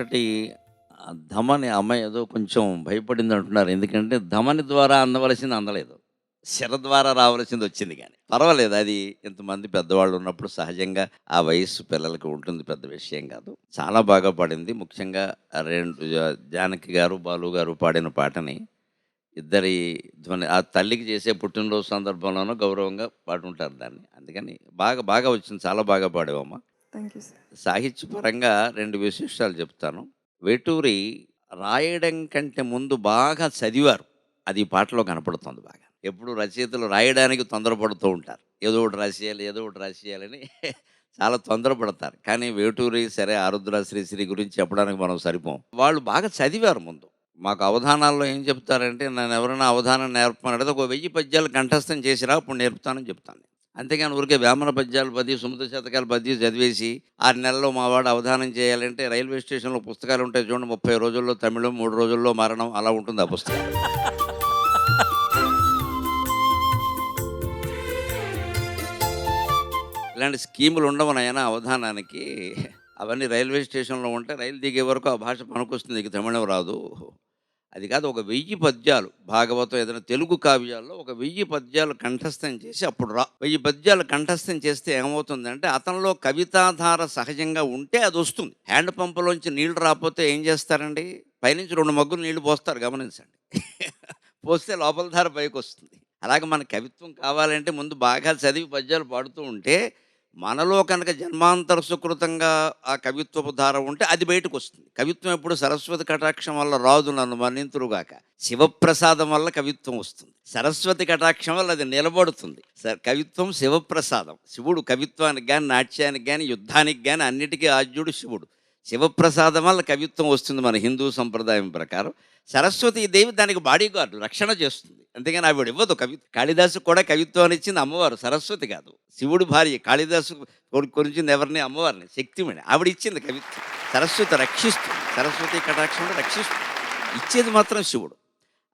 ఒకటి ధమని అమ్మాయి ఏదో కొంచెం భయపడింది అంటున్నారు. ఎందుకంటే ధమని ద్వారా అందవలసింది అందలేదు. శిర ద్వారా రావాల్సింది వచ్చింది కానీ. పర్వాలేదు అది ఇంతమంది పెద్దవాళ్ళు ఉన్నప్పుడు సహజంగా ఆ వయస్సు పిల్లలకి ఉంటుంది పెద్ద విషయం కాదు. చాలా బాగా పాడింది. ముఖ్యంగా రెండు జానకి గారు బాలు గారు పాడిన పాటని ఇద్దరి ధ్వని ఆ తల్లికి చేసే పుట్టినరోజు సందర్భంలోనూ గౌరవంగా పాడుంటారు దాన్ని. అందుకని బాగా బాగా వచ్చింది చాలా బాగా పాడేవమ్మా. సాహిత్యపరంగా రెండు విశేషాలు చెప్తాను. వేటూరి రాయడం కంటే ముందు బాగా చదివారు. అది పాటలో కనపడుతుంది బాగా. ఎప్పుడు రచయితలు రాయడానికి తొందరపడుతూ ఉంటారు. ఏదో ఒకటి రాసేయాలి ఏదో ఒకటి రాసేయాలని చాలా తొందరపడతారు. కానీ వేటూరి సరే ఆరుద్ర శ్రీశ్రీ గురించి చెప్పడానికి మనం సరిపోం. వాళ్ళు బాగా చదివారు ముందు. మాకు అవధానాల్లో ఏం చెప్తారంటే నన్ను ఎవరైనా అవధానం నేర్పమని అడిగితే ఒక వెయ్యి పద్యాలు కంఠస్థం చేసిరా అప్పుడు నేర్పుతానని చెప్తాను అంతేగాని ఊరికే వేమన పద్యాలు పది సుమత శతకాలు పది చదివేసి ఆరు నెలల్లో మా వాడు అవధానం చేయాలంటే రైల్వే స్టేషన్లో పుస్తకాలు ఉంటాయి చూడండి ముప్పై రోజుల్లో తమిళం మూడు రోజుల్లో మరణం అలా ఉంటుంది ఆ పుస్తకం. ఇలాంటి స్కీములు ఉండవు నాయన అవధానానికి. అవన్నీ రైల్వే స్టేషన్లో ఉంటే రైలు దిగే వరకు ఆ భాష పనికొస్తుంది ఇక తమిళం రాదు. అది కాదు ఒక వెయ్యి పద్యాలు. భాగవతం ఏదైనా తెలుగు కావ్యాల్లో ఒక వెయ్యి పద్యాలు కంఠస్థం చేసి అప్పుడు రా. వెయ్యి పద్యాలు కంఠస్థం చేస్తే ఏమవుతుందంటే అతనిలో కవితాధార సహజంగా ఉంటే అది వస్తుంది. హ్యాండ్ పంపులోంచి నీళ్ళు రాకపోతే ఏం చేస్తారండి? పైనుంచి రెండు మగ్గులు నీళ్ళు పోస్తారు గమనించండి. పోస్తే లోపల ధార పైకి వస్తుంది అలాగే మన కవిత్వం కావాలంటే ముందు బాగా చదివి పద్యాలు పాడుతూ ఉంటే మనలో కనుక జన్మాంతర సుకృతంగా ఆ కవిత్వపు ధార ఉంటే అది బయటకు వస్తుంది కవిత్వం ఎప్పుడు సరస్వతి కటాక్షం వల్ల రాదు నన్ను మన్నింతురుగాక. శివప్రసాదం వల్ల కవిత్వం వస్తుంది. సరస్వతి కటాక్షం వల్ల అది నిలబడుతుంది. స- కవిత్వం శివప్రసాదం. శివుడు కవిత్వానికి కానీ నాట్యానికి కానీ యుద్ధానికి కానీ అన్నిటికీ ఆద్యుడు శివుడు. శివప్రసాదం వల్ల కవిత్వం వస్తుంది మన హిందూ సంప్రదాయం ప్రకారం. సరస్వతి దేవి దానికి బాడీగార్డు రక్షణ చేస్తుంది. అంతేగాని ఆవిడ ఇవ్వదు. కవి కాళిదాసు కూడా కవిత్వాన్ని ఇచ్చింది అమ్మవారు. సరస్వతి కాదు. శివుడు భార్య కాళిదాసు కొరించింది ఎవరిని? అమ్మవారిని. శక్తిమణి. ఆవిడ ఇచ్చింది కవిత్వం సరస్వతి రక్షిస్తుంది సరస్వతి కటాక్షం రక్షిస్తుంది ఇచ్చేది మాత్రం శివుడు.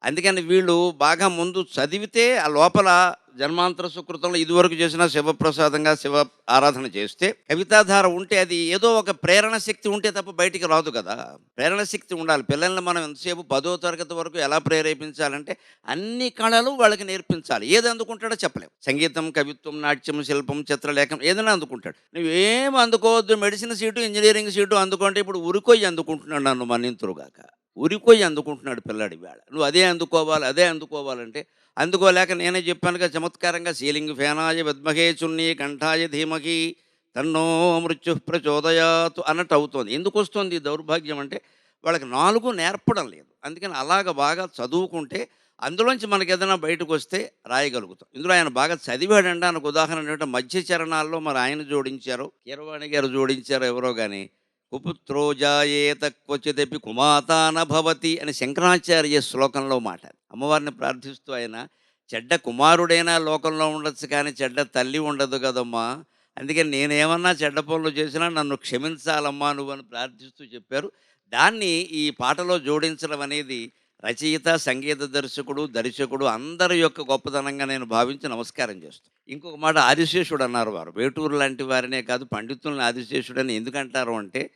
అందుకని వీళ్ళు బాగా ముందు చదివితే ఆ లోపల జన్మాంతర సుకృతంలో ఇదివరకు చేసిన శివప్రసాదంగా శివ ఆరాధన చేస్తే కవితాధార ఉంటే అది ఏదో ఒక ప్రేరణ శక్తి ఉంటే తప్ప బయటికి రాదు కదా. ప్రేరణ శక్తి ఉండాలి. పిల్లల్ని మనం ఎంతసేపు పదో తరగతి వరకు ఎలా ప్రేరేపించాలంటే అన్ని కళలు వాళ్ళకి నేర్పించాలి. ఏది అందుకుంటాడో చెప్పలేము సంగీతం కవిత్వం నాట్యం శిల్పం చిత్రలేఖం ఏదైనా అందుకుంటాడు. నువ్వేం అందుకోవద్దు. మెడిసిన్ సీటు ఇంజనీరింగ్ సీటు అందుకుంటే ఇప్పుడు ఉరికొయ్యి అందుకుంటున్నాడు నన్ను మన్నింతురుగాక. ఉరికొయ్యి అందుకుంటున్నాడు పిల్లాడి వేళ నువ్వు అదే అందుకోవాలి అదే అందుకోవాలంటే అందుకోలేక నేనే చెప్పానుగా చమత్కారంగా సీలింగ్ ఫేనాయ విద్మహే చున్నీ కంఠాయ ధీమహి తన్నో మృత్యు ప్రచోదయాతు అన్నట్టు అవుతోంది. ఎందుకు వస్తుంది దౌర్భాగ్యం అంటే వాళ్ళకి నాలుగు నేర్పడం లేదు. అందుకని అలాగ బాగా చదువుకుంటే అందులోంచి మనకి ఏదైనా బయటకు వస్తే రాయగలుగుతాం. ఇందులో ఆయన బాగా చదివాడంటే. ఆయనకు ఉదాహరణ ఏంటంటే మధ్య చరణాల్లో మరి ఆయన జోడించారు కీరవాణి గారు జోడించారు ఎవరో కానీ కుపుత్రో జాయేత క్వచిదపి కుమాతాన భవతి అని శంకరాచార్య శ్లోకంలో మాట. అమ్మవారిని ప్రార్థిస్తూ ఆయన చెడ్డ కుమారుడైనా లోకంలో ఉండొచ్చు కానీ చెడ్డ తల్లి ఉండదు కదమ్మా. అందుకని నేనేమన్నా చెడ్డ పనులు చేసినా నన్ను క్షమించాలమ్మా నువ్వు అని ప్రార్థిస్తూ చెప్పారు. దాన్ని ఈ పాటలో జోడించడం అనేది రచయిత సంగీత దర్శకుడు దర్శకుడు అందరి యొక్క గొప్పతనంగా నేను భావించి నమస్కారం చేస్తాను ఇంకొక మాట ఆదిశేషుడు అన్నారు వారు. వేటూరు లాంటి వారినే కాదు పండితులను ఆదిశేషుడు అని ఎందుకంటారు అంటే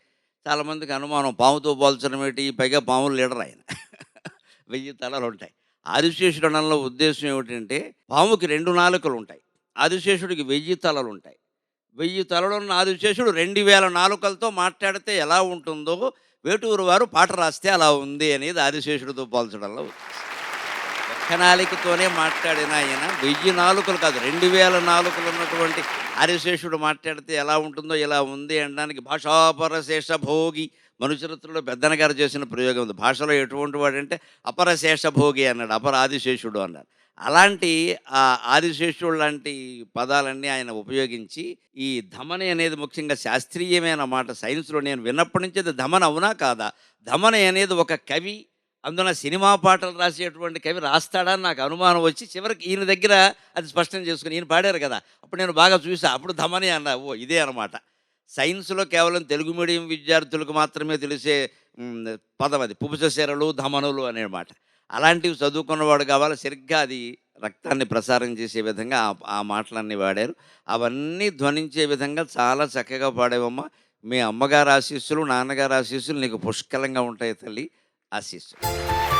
చాలామందికి అనుమానం పాముతో పోల్చడం ఏంటి పైగా పాములు లీడర్ ఆయన. వెయ్యి తలలు ఉంటాయి. ఆదిశేషుడు ఉద్దేశం ఏమిటంటే పాముకి రెండు నాలుకలు ఉంటాయి ఆదిశేషుడికి వెయ్యి తలలు ఉంటాయి వెయ్యి తలలున్న ఆదిశేషుడు రెండు వేల నాలుకలతో మాట్లాడితే ఎలా ఉంటుందో వేటూరు వారు పాట రాస్తే అలా ఉంది అనేది ఆదిశేషుడితో పోల్చడంలో ప్రణాళికతోనే మాట్లాడిన ఆయన. వెయ్యి నాలుకలు కాదు రెండు వేల నాలుకలు ఉన్నటువంటి ఆదిశేషుడు మాట్లాడితే ఎలా ఉంటుందో ఇలా ఉంది అనడానికి భాషాపరశేష భోగి మనుచరిత్రలో పెద్దన గారు చేసిన ప్రయోగం ఉంది. భాషలో ఎటువంటి వాడంటే అపరశేష భోగి అన్నాడు అపర ఆదిశేషుడు అన్నాడు. అలాంటి ఆ ఆదిశేషుడు లాంటి పదాలన్నీ ఆయన ఉపయోగించి ఈ ధమని అనేది ముఖ్యంగా శాస్త్రీయమైన మాట సైన్స్లో నేను విన్నప్పటి నుంచి అది ధమన అవునా కాదా? ధమని అనేది ఒక కవి అందున సినిమా పాటలు రాసేటువంటి కవి రాస్తాడని నాకు అనుమానం వచ్చి చివరికి ఈయన దగ్గర అది స్పష్టం చేసుకుని ఈయన పాడారు కదా అప్పుడు నేను బాగా చూసా అప్పుడు ధమని అన్నా ఓ ఇదే అనమాట సైన్స్లో కేవలం తెలుగు మీడియం విద్యార్థులకు మాత్రమే తెలిసే పదం అది పుపుసశరలు ధమనులు అనేమాట. అలాంటివి చదువుకున్నవాడు కావాలి సరిగ్గా అది రక్తాన్ని ప్రసారం చేసే విధంగా ఆ- మాటలన్నీ వాడారు. అవన్నీ ధ్వనించే విధంగా చాలా చక్కగా పాడేవమ్మా. మీ అమ్మగారు ఆశీస్సులు నాన్నగారు ఆశీస్సులు నీకు పుష్కలంగా ఉంటాయి తల్లి. ఆశీస్సులు